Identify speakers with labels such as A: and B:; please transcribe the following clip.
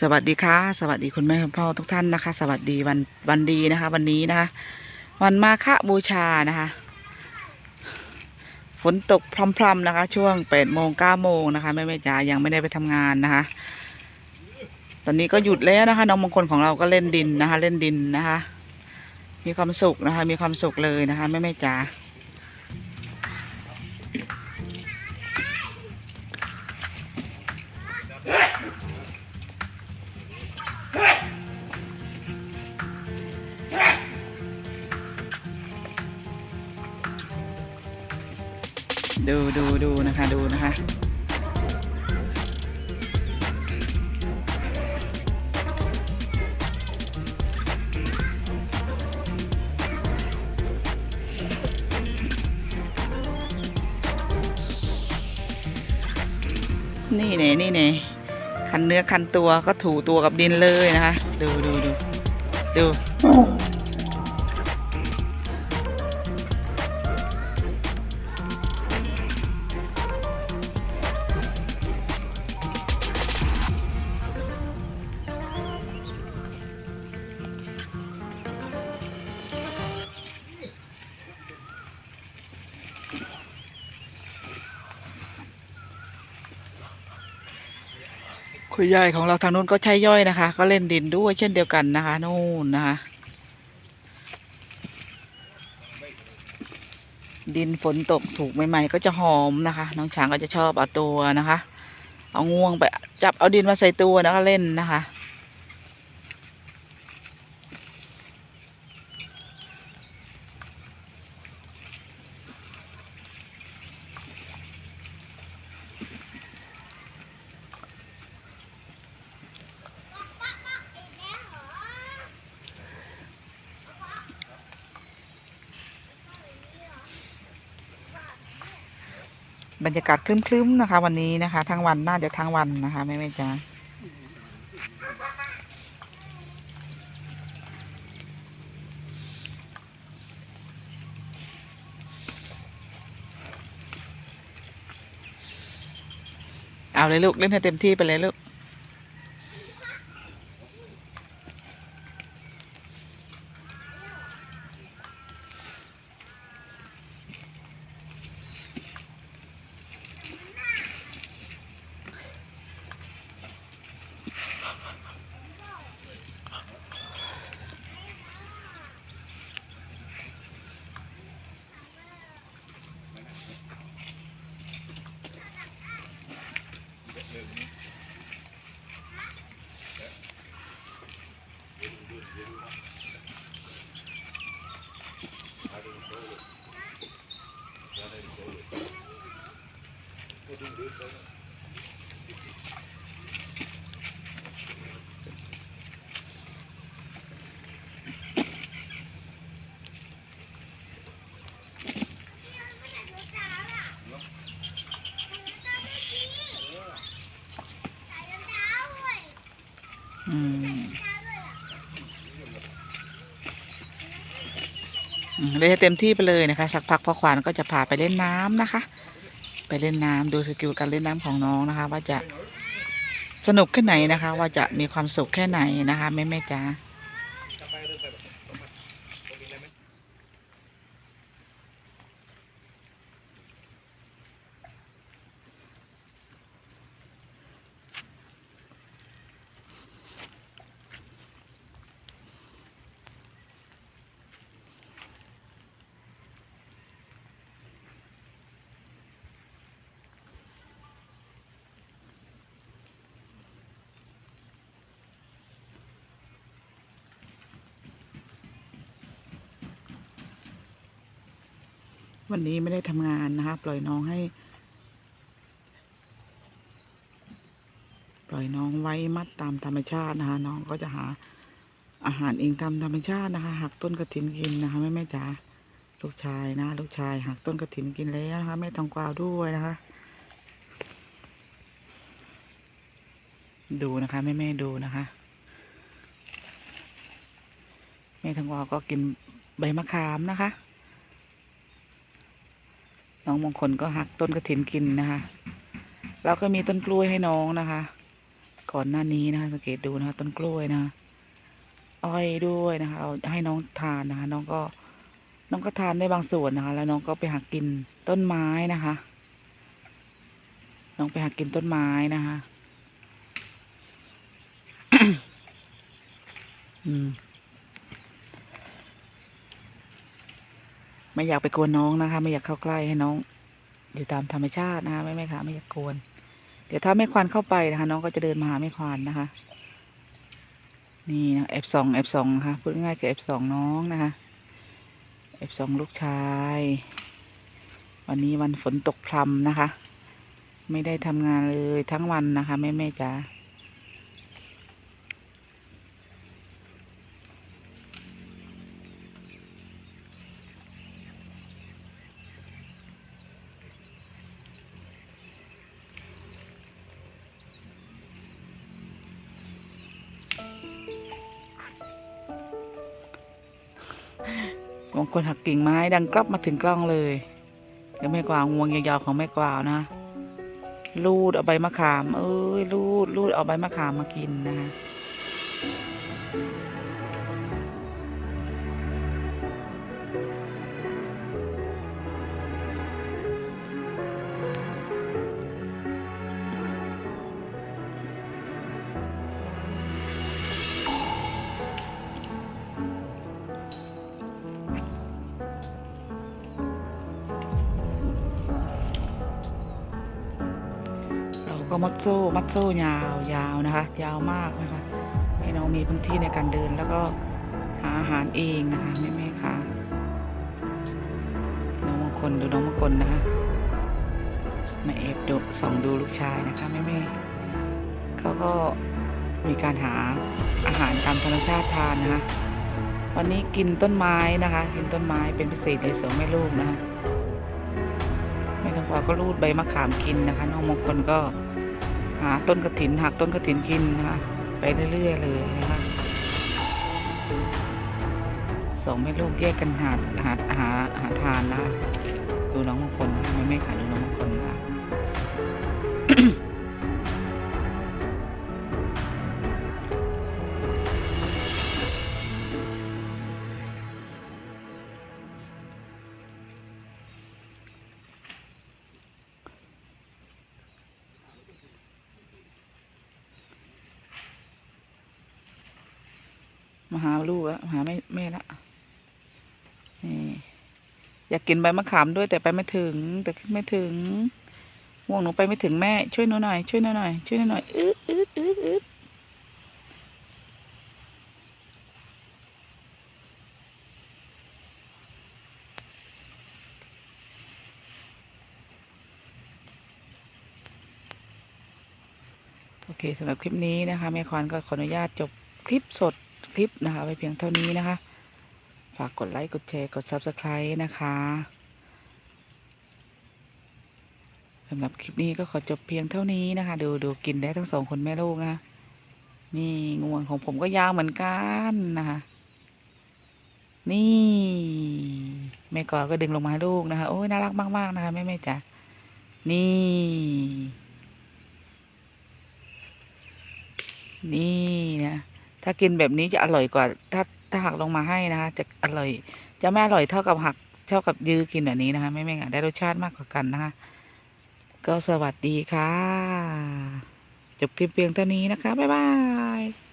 A: สวัสดีค่ะ สวัสดีคุณแม่คุณพ่อทุกท่านนะคะ สวัสดีวันวันดีนะคะ วันนี้นะคะวันมาฆบูชานะคะ ฝนตกพรำๆนะคะ ช่วงแปดโมงเก้าโมงนะคะแม่แม่จ๋ายังไม่ได้ไปทำงานนะคะ ตอนนี้ก็หยุดแล้วนะคะ น้องมงคลของเราก็เล่นดินนะคะ เล่นดินนะคะ มีความสุขนะคะ มีความสุขเลยนะคะแม่แม่จ๋า ดูดูดูนะคะดูนะคะนี่เนี่ยนี่เนี่ยคันเนื้อคันตัวก็ถูตัวกับดินเลยนะคะ ดูดูดูดู คุยย่อยของเราทางนู้นก็ใช้ย่อยนะคะ ก็เล่นดินด้วยเช่นเดียวกันนะคะนู่นนะคะ ดินฝนตกถูกใหม่ๆ ก็จะหอมนะคะ น้องช้างก็จะชอบเอาตัวนะคะ เอางวงไปจับเอาดินมาใส่ตัวแล้วก็เล่นนะคะ บรรยากาศคลึ้มๆนะคะ วันนี้นะคะ ทั้งวันน่าจะทั้งวันนะคะแม่แม่จ๋าเอาเลยลูกเล่นให้เต็มที่ไปเลยลูก อืมเล่นเต็มที่ไปเลยนะคะ สักพักพ่อขวานก็จะพาไปเล่นน้ำนะคะ ไปเล่นน้ำดูสกิลการเล่นน้ำของน้องนะคะ ว่าจะสนุกแค่ไหนนะคะ ว่าจะมีความสุขแค่ไหนนะคะแม่แม่จ๋า วันนี้ไม่ได้ทำงานนะคะ ปล่อยน้องให้ ปล่อยน้องไว้มัดตามธรรมชาตินะคะ น้องก็จะหาอาหารเองตามธรรมชาตินะคะ หักต้นกระถินกินนะคะแม่แม่จ๋าลูกชายนะ ลูกชาย หักต้นกระถินกินแล้วนะคะแม่ทองกวาวด้วยนะคะ ดูนะคะแม่แม่ดูนะคะแม่ทองกวาวก็กินใบมะขามนะคะ องมงคลก็หักต้นกระถินกินนะคะแล้วก็มีต้นกล้วยให้น้องนะคะ ก่อนหน้านี้นะคะสังเกตดูนะคะ ต้นกล้วยนะะอ้อยด้วยนะคะเอาให้น้องทานนะคะ น้องก็น้องก็ทานได้บางส่วนนะคะ แล้วน้องก็ไปหากินต้นไม้นะคะ น้องไปหากินต้นไม้นะคะ อืม ไม่อยากไปกวนน้องนะคะ ไม่อยากเข้าใกล้ให้น้อง อยู่ตามธรรมชาตินะคะไม่ไม่ค่ะไม่อยากกวน เดี๋ยวถ้าแม่ควานเข้าไปนะคะ น้องก็จะเดินมาหาแม่ควานนะคะ นี่นะเอฟสองเอฟสองค่ะพูดง่ายๆคือเอฟสองน้องนะคะเอฟสองลูกชาย วันนี้วันฝนตกพรำนะคะ ไม่ได้ทำงานเลยทั้งวันนะคะ แม่แม่จ๋า บางคนหักกิ่งไม้ดังกลับมาถึงกล้องเลยเดี๋ยวแม่กวางงวงยาวๆของแม่กวาวนะลูดเอาใบมะขาม เอ้ยลูดลูดเอาใบมะขามมากินนะคะ ก็มัดโซ่มัดโซ่ยาวยาวนะคะ ยาวมากนะคะ ให้น้องมีพื้นที่ในการเดินแล้วก็หาอาหารเองนะคะแม่แม่ๆค่ะน้องมงคลดูน้องมงคลนะคะมาเอฟดูส่องดูลูกชายนะคะแม่แม่ๆเขาก็มีการหาอาหารตามธรรมชาติทานนะคะวันนี้กินต้นไม้นะคะ กินต้นไม้เป็นพิเศษเลยสองแม่ลูกนะคะแม่คำพอก็รูดใบมะขามกินนะคะ น้องมงคลก็ หาต้นกระถินหักต้นกระถินกินนะคะไปเรื่อยๆเลยนะคะสองแม่ลูกแยกกันหาหาหาหาทานนะคะดูน้องมงคลนะคะแม่ไม่ขายดูน้องมงคลนะ มาหาลูกแล้วหาแม่แม่ละนี่อยากกินใบมะขามด้วยแต่ไปไม่ถึง แต่ขึ้นไม่ถึงห่วงหนูไปไม่ถึงแม่ช่วยหนูหน่อยช่วยหนูหน่อยช่วยหนูหน่อยอืดอืดอืดอืดโอเคสำหรับคลิปนี้นะคะแม่ควานก็ขออนุญาตจบคลิปสด คลิปนะคะไว้เพียงเท่านี้นะคะ ฝากกดไลค์ กดแชร์ กด Subscribe นะคะสำหรับคลิปนี้ก็ขอจบเพียงเท่านี้นะคะ ดูดูกินได้ทั้งสองคนแม่ลูกนะนี่งวงของผมก็ยาวเหมือนกันนะคะนี่แม่กอดก็ดึงลงมาให้ลูกนะคะ โอ้ยน่ารักมาก ๆ นะคะแม่แม่จ๋านี่ นี่นะ ถ้ากินแบบนี้จะอร่อยกว่า ถ้าถ้าหักลงมาให้นะคะ จะอร่อย จะไม่อร่อยเท่ากับหักเท่ากับยื้อกินแบบนี้นะคะ ไม่ไม่งั้นได้รสชาติมากกว่ากันนะคะ ก็สวัสดีค่ะ จบคลิปเพียงเท่านี้นะคะ บ๊ายบาย